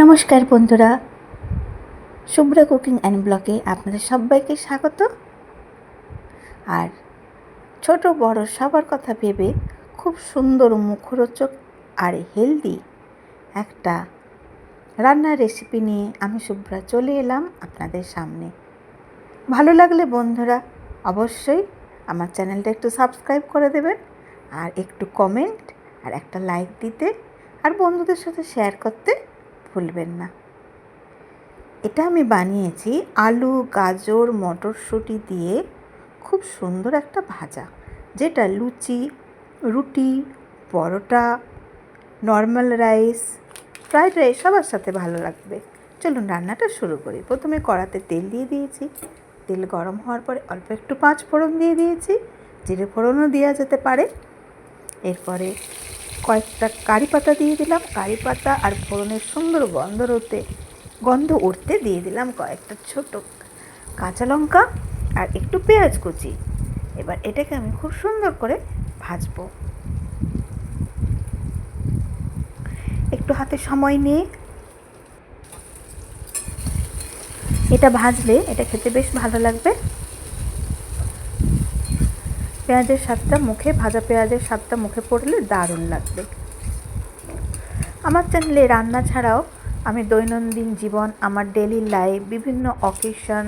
নমস্কার বন্ধুরা। Shubhra cooking and ব্লগে আপনাদের সবাইকে স্বাগত। আর ছোট বড় সবার কথা ভেবে খুব সুন্দর মুখরোচক আর হেলদি একটা রান্নার রেসিপি নিয়ে আমি শুভ্রা চলে এলাম আপনাদের সামনে। ভালো লাগলে বন্ধুরা অবশ্যই আমার চ্যানেলটা একটু সাবস্ক্রাইব করে দেবেন, আর একটু কমেন্ট আর একটা লাইক দিতে, আর বন্ধুদের সাথে শেয়ার করতে ভুলবেন না। এটা আমি বানিয়েছি আলু, গাজর, মটরশুঁটি দিয়ে খুব সুন্দর একটা ভাজা, যেটা লুচি, রুটি, পরোটা, নর্মাল রাইস, ফ্রাইড রাইস সবার সাথে ভালো লাগবে। চলুন রান্নাটা শুরু করি। প্রথমে কড়াতে তেল দিয়ে দিয়েছি। তেল গরম হওয়ার পরে অল্প একটু পাঁচ ফোড়ন দিয়ে দিয়েছি। জিরে ফোড়নও দেওয়া যেতে পারে। এরপরে কয়েকটা কারি পাতা দিয়ে দিলাম। কারি পাতা আর ফোড়নের সুন্দর গন্ধ হতে গন্ধ উঠতে দিয়ে দিলাম কয়েকটা ছোট কাঁচা লঙ্কা আর একটু পেঁয়াজ কুচি। এবার এটাকে আমি খুব সুন্দর করে ভাজবো। একটু হাতে সময় নিয়ে। এটা ভাজলে এটা খেতে বেশ ভালো লাগবে। পেঁয়াজের স্বাদটা মুখে, ভাজা পেঁয়াজের স্বাদটা মুখে পড়লে দারুণ লাগবে। আমার চ্যানেলে রান্না ছাড়াও আমি দৈনন্দিন জীবন, আমার ডেলি লাইফ বিভিন্ন অকেশন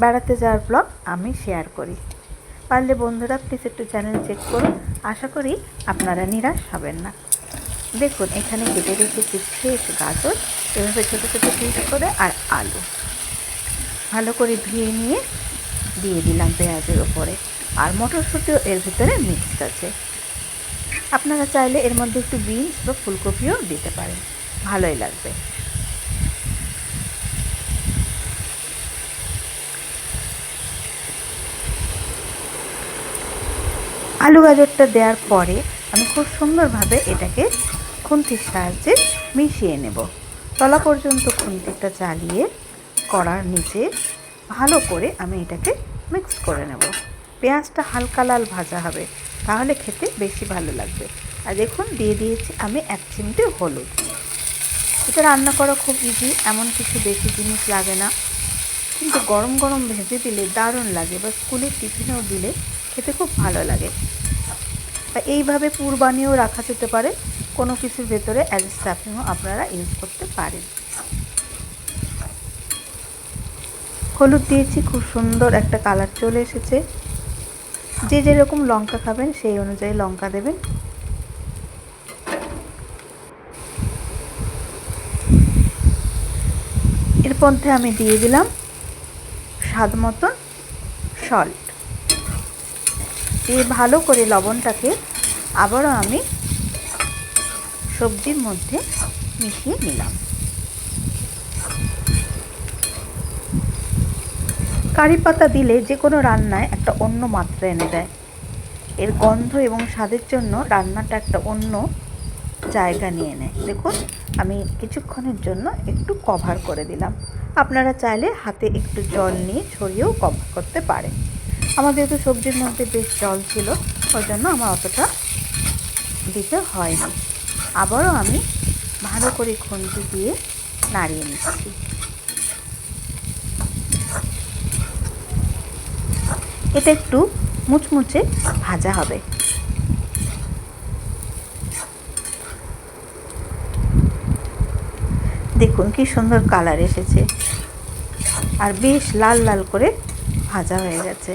বেড়াতে যাওয়ার ব্লগ আমি শেয়ার করি। পারলে বন্ধুরা প্লিজ একটু চ্যানেল চেক করুন। আশা করি আপনারা নিরাশ হবেন না। দেখুন, এখানে কেটে রেখেছি ফ্রেশ গাজর এভাবে ছোটো ছোটো পিস করে আর আলু। ভালো করে ধুয়ে নিয়ে দিয়ে দিলাম পেঁয়াজের ওপরে আর মটরশুঁটিও এর ভিতরে মিক্সড আছে। আপনারা চাইলে এর মধ্যে একটু বিনস বা ফুলকপিও দিতে পারেন। ভালোই লাগবে। আলু গাজরটা দেওয়ার পরে আমি খুব সুন্দরভাবে এটাকে খুন্তির সাহায্যে মিশিয়ে নেব। তলা পর্যন্ত খুন্তিটা চালিয়ে কড়ার নিচে ভালো করে আমি এটাকে মিক্স করে নেব। পেঁয়াজটা হালকা লাল ভাজা হবে, তাহলে খেতে বেশি ভালো লাগবে। আর দেখুন, দিয়ে দিয়েছি আমি এক চিমটে হলুদ। এটা রান্না করা খুব ইজি এমন কিছু বেশি জিনিস লাগে না। কিন্তু গরম গরম ভেজে দিলে দারুণ লাগে, বা স্কুলের টিফিনেও দিলে খেতে খুব ভালো লাগে। তা এইভাবে পুর বানিয়েও রাখা যেতে পারে, কোনো কিছুর ভেতরে অ্যাজ স্টাফিংও আপনারা ইউজ করতে পারেন। হলুদ দিয়েছি, খুব সুন্দর একটা কালার চলে এসেছে। যে যেরকম লঙ্কা খাবেন, সেই অনুযায়ী লঙ্কা দেবেন। এর মধ্যে আমি দিয়ে দিলাম স্বাদ মতন সল্ট। দিয়ে ভালো করে লবণটাকে আবারও আমি সবজির মধ্যে মিশিয়ে নিলাম। কারি পাতা দিলে যে কোনো রান্নায় একটা অন্য মাত্রা এনে দেয়। এর গন্ধ এবং স্বাদের জন্য রান্নাটা একটা অন্য জায়গা নিয়ে নেয়। দেখুন, আমি কিছুক্ষণের জন্য একটু কভার করে দিলাম। আপনারা চাইলে হাতে একটু জল নিয়ে ছড়িয়েও কভার করতে পারেন। আমার যেহেতু সবজির মধ্যে বেশ জল ছিল ওই জন্য আমার অতটা দিতে হয়নি। আবারও আমি ভালো করে খুন্তি দিয়ে নাড়িয়ে নিচ্ছি। এটা একটু মুচমুচে ভাজা হবে। দেখুন কি সুন্দর কালার এসেছে। আর বেশ লাল লাল করে ভাজা হয়ে গেছে।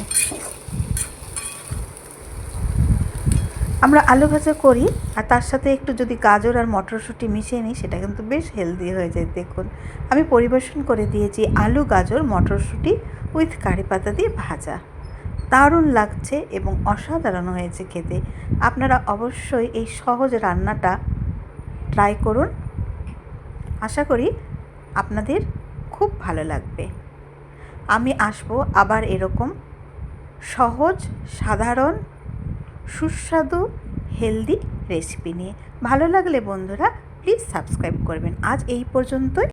আমরা আলু ভাজা করি, আর তার সাথে একটু যদি গাজর আর মটরশুঁটি মিশিয়ে নিই, সেটা কিন্তু বেশ হেলদি হয়ে যায়, দেখুন। আমি পরিবেশন করে দিয়েছি আলু, গাজর, মটরশুঁটি উইথ কারি পাতা দিয়ে ভাজা। দারুণ লাগছে এবং অসাধারণ হয়েছে খেতে। আপনারা অবশ্যই এই সহজ রান্নাটা ট্রাই করুন। আশা করি আপনাদের খুব ভালো লাগবে। আমি আসব আবার এরকম সহজ, সাধারণ, সুস্বাদু হেলদি রেসিপি নিয়ে। ভালো লাগলে বন্ধুরা প্লিজ সাবস্ক্রাইব করবেন। আজ এই পর্যন্তই।